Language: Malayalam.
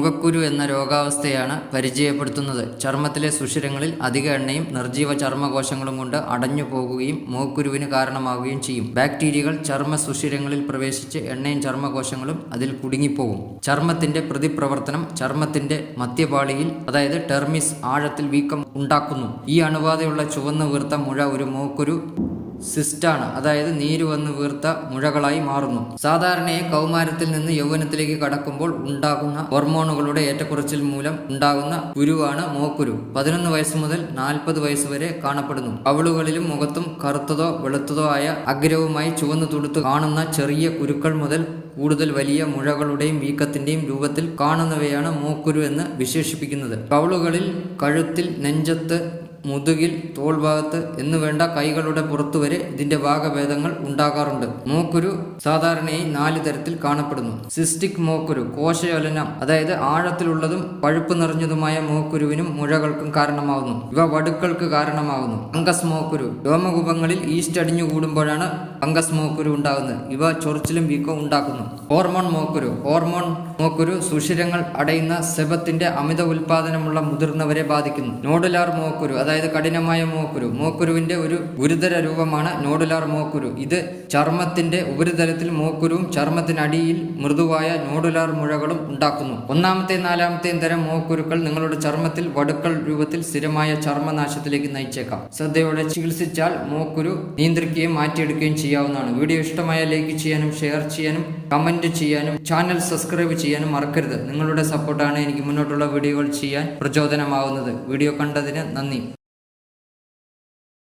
മുഖക്കുരു എന്ന രോഗാവസ്ഥയാണ് പരിചയപ്പെടുത്തുന്നത്. ചർമ്മത്തിലെ സുഷിരങ്ങളിൽ അധിക എണ്ണയും നിർജീവ ചർമ്മകോശങ്ങളും കൊണ്ട് അടഞ്ഞു പോകുകയും മുഖക്കുരുവിന് കാരണമാവുകയും ചെയ്യും. ബാക്ടീരിയകൾ ചർമ്മ സുഷിരങ്ങളിൽ പ്രവേശിച്ച് എണ്ണയും ചർമ്മകോശങ്ങളും അതിൽ കുടുങ്ങിപ്പോകും. ചർമ്മത്തിന്റെ പ്രതിപ്രവർത്തനം ചർമ്മത്തിന്റെ മധ്യപാളിയിൽ അതായത് ടെർമിസ് ആഴത്തിൽ വീക്കം ഉണ്ടാക്കുന്നു. ഈ അണുബാധയുള്ള ചുവന്ന വീർത്ത മുഴ ഒരു മൂക്കുരു സിസ്റ്റാണ്. അതായത് നീര് വന്ന് വീർത്ത മുഴകളായി മാറുന്നു. സാധാരണയായി കൗമാരത്തിൽ നിന്ന് യൗവനത്തിലേക്ക് കടക്കുമ്പോൾ ഉണ്ടാകുന്ന ഹോർമോണുകളുടെ ഏറ്റക്കുറച്ചിൽ മൂലം ഉണ്ടാകുന്ന കുരുവാണ് മോക്കുരു. പതിനൊന്ന് വയസ്സ് മുതൽ നാൽപ്പത് വയസ്സ് വരെ കാണപ്പെടുന്നു. അവളുകളിലും മുഖത്തും കറുത്തതോ വെളുത്തതോ ആയ അഗ്രവുമായി ചുവന്നു തുടുത്ത് കാണുന്ന ചെറിയ കുരുക്കൾ മുതൽ കൂടുതൽ വലിയ മുഴകളുടെയും വീക്കത്തിന്റെയും രൂപത്തിൽ കാണുന്നവയാണ് മോക്കുരു എന്ന് വിശേഷിപ്പിക്കുന്നത്. കവളുകളിൽ കഴുത്തിൽ നെഞ്ചത്ത് മുതുകിൽ തോൾഭാഗത്ത് എന്ന് വേണ്ട കൈകളുടെ പുറത്തുവരെ ഇതിന്റെ ഭാഗഭേദങ്ങൾ ഉണ്ടാകാറുണ്ട്. മൂക്കുരു സാധാരണയായി നാല് തരത്തിൽ കാണപ്പെടുന്നു. സിസ്റ്റിക് മൂക്കുരു കോശയോലനം അതായത് ആഴത്തിലുള്ളതും പഴുപ്പ് നിറഞ്ഞതുമായ മൂക്കുരുവിനും മുഴകൾക്കും കാരണമാകുന്നു ഇവ വടുക്കൾക്ക് കാരണമാകുന്നു അങ്കസ് മൂക്കുരു രോമകൂപങ്ങളിൽ ഈസ്റ്റ് അടിഞ്ഞു കൂടുമ്പോഴാണ് അങ്കസ് മൂക്കുരു ഉണ്ടാകുന്നത്. ഇവ ചൊറിച്ചിലും വീക്കവും ഉണ്ടാക്കുന്നു. ഹോർമോൺ മൂക്കുരു ഹോർമോൺ മൂക്കുരു സുഷിരങ്ങൾ അടയുന്ന സെബത്തിന്റെ അമിത ഉൽപാദനമുള്ള മുതിർന്നവരെ ബാധിക്കുന്നു. നോഡുലാർ മൂക്കുരു അതായത് കഠിനമായ മൂക്കുരു. മൂക്കുരുവിന്റെ ഒരു ഗുരുതര രൂപമാണ് നോഡുലാർ മൂക്കുരു. ഇത് ചർമ്മത്തിന്റെ ഉപരിതലത്തിൽ മൂക്കുരുവും ചർമ്മത്തിനടിയിൽ മൃദുവായ നോഡുലാർ മുഴകളും ഉണ്ടാക്കുന്നു. ഒന്നാമത്തെയും നാലാമത്തെയും തരം മൂക്കുരുക്കൾ നിങ്ങളുടെ ചർമ്മത്തിൽ വടുക്കൾ രൂപത്തിൽ സ്ഥിരമായ ചർമ്മനാശത്തിലേക്ക് നയിച്ചേക്കാം. ശ്രദ്ധയോടെ ചികിത്സിച്ചാൽ മൂക്കുരു നിയന്ത്രിക്കുകയും മാറ്റിയെടുക്കുകയും ചെയ്യാവുന്നതാണ്. വീഡിയോ ഇഷ്ടമായ ലൈക്ക് ചെയ്യാനും ഷെയർ ചെയ്യാനും കമന്റ് ചെയ്യാനും ചാനൽ സബ്സ്ക്രൈബ് ചെയ്യാനും മറക്കരുത്. നിങ്ങളുടെ സപ്പോർട്ടാണ് എനിക്ക് മുന്നോട്ടുള്ള വീഡിയോകൾ ചെയ്യാൻ പ്രചോദനമാവുന്നത്. വീഡിയോ കണ്ടതിന് നന്ദി.